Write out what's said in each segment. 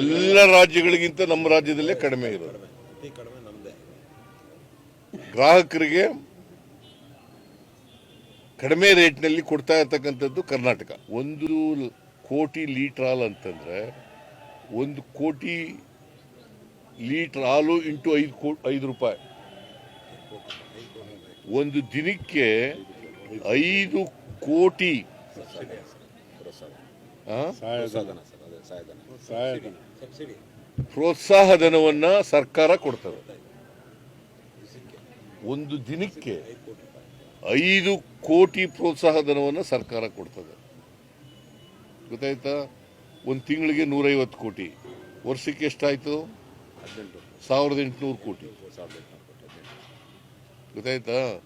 ಎಲ್ಲ ರಾಜ್ಯಗಳಿಗಿಂತ ನಮ್ಮ ರಾಜ್ಯದಲ್ಲೇ ಕಡಿಮೆ ಇರೋದು. ಗ್ರಾಹಕರಿಗೆ ಕಡಿಮೆ ರೇಟ್ನಲ್ಲಿ ಕೊಡ್ತಾ ಇರತಕ್ಕಂಥದ್ದು ಕರ್ನಾಟಕ. ಒಂದು ಕೋಟಿ ಲೀಟರ್ ಹಾಲು ಅಂತಂದ್ರೆ ಒಂದು ಕೋಟಿ ಲೀಟರ್ ಹಾಲು ಇಂಟು ಐದು ಕೋ, ಐದು ರೂಪಾಯಿ. ಒಂದು ದಿನಕ್ಕೆ ಐದು ಕೋಟಿ ಪ್ರೋತ್ಸಾಹ ಧನವನ್ನ ಸರ್ಕಾರ ಕೊಡ್ತದೆ. ಒಂದು ದಿನಕ್ಕೆ ಐದು ಕೋಟಿ ಪ್ರೋತ್ಸಾಹ ಧನವನ್ನ ಸರ್ಕಾರ ಕೊಡ್ತದೆ. ಗೊತ್ತಾಯ್ತಾ? ಒಂದು ತಿಂಗಳಿಗೆ ನೂರೈವತ್ತು ಕೋಟಿ. ವರ್ಷಕ್ಕೆ ಎಷ್ಟಾಯ್ತು? ಸಾವಿರದ ಎಂಟುನೂರು ಕೋಟಿ. ಗೊತ್ತಾಯ್ತಾ?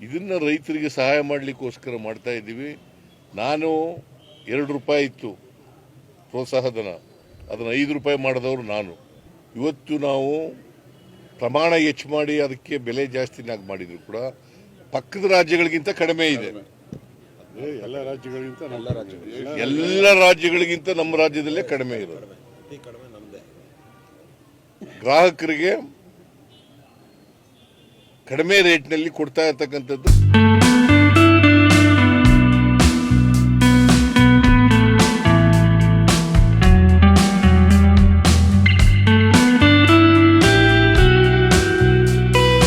ಇದನ್ನ ರೈತರಿಗೆ ಸಹಾಯ ಮಾಡಲಿಕ್ಕೋಸ್ಕರ ಮಾಡ್ತಾ ಇದ್ದೀವಿ. ನಾನು ಎರಡು ರೂಪಾಯಿ ಇತ್ತು ಪ್ರೋತ್ಸಾಹಧನ ಅದನ್ನು ಐದು ರೂಪಾಯಿ ಮಾಡಿದವರು ನಾನು. ಇವತ್ತು ನಾವು ಪ್ರಮಾಣ ಹೆಚ್ಚು ಮಾಡಿ ಅದಕ್ಕೆ ಬೆಲೆ ಜಾಸ್ತಿನಾಗಿ ಮಾಡಿದ್ರು ಕೂಡ ಪಕ್ಕದ ರಾಜ್ಯಗಳಿಗಿಂತ ಕಡಿಮೆ ಇದೆ. ಎಲ್ಲ ರಾಜ್ಯಗಳಿಗಿಂತ ನಮ್ಮ ಎಲ್ಲ ರಾಜ್ಯಗಳು ಎಲ್ಲ ರಾಜ್ಯಗಳಿಗಿಂತ ನಮ್ಮ ರಾಜ್ಯದಲ್ಲೇ ಕಡಿಮೆ ಇರೋದು. ಗ್ರಾಹಕರಿಗೆ ಕಡಿಮೆ ರೇಟ್ನಲ್ಲಿ ಕೊಡ್ತಾ ಇರ್ತಕ್ಕಂಥದ್ದು.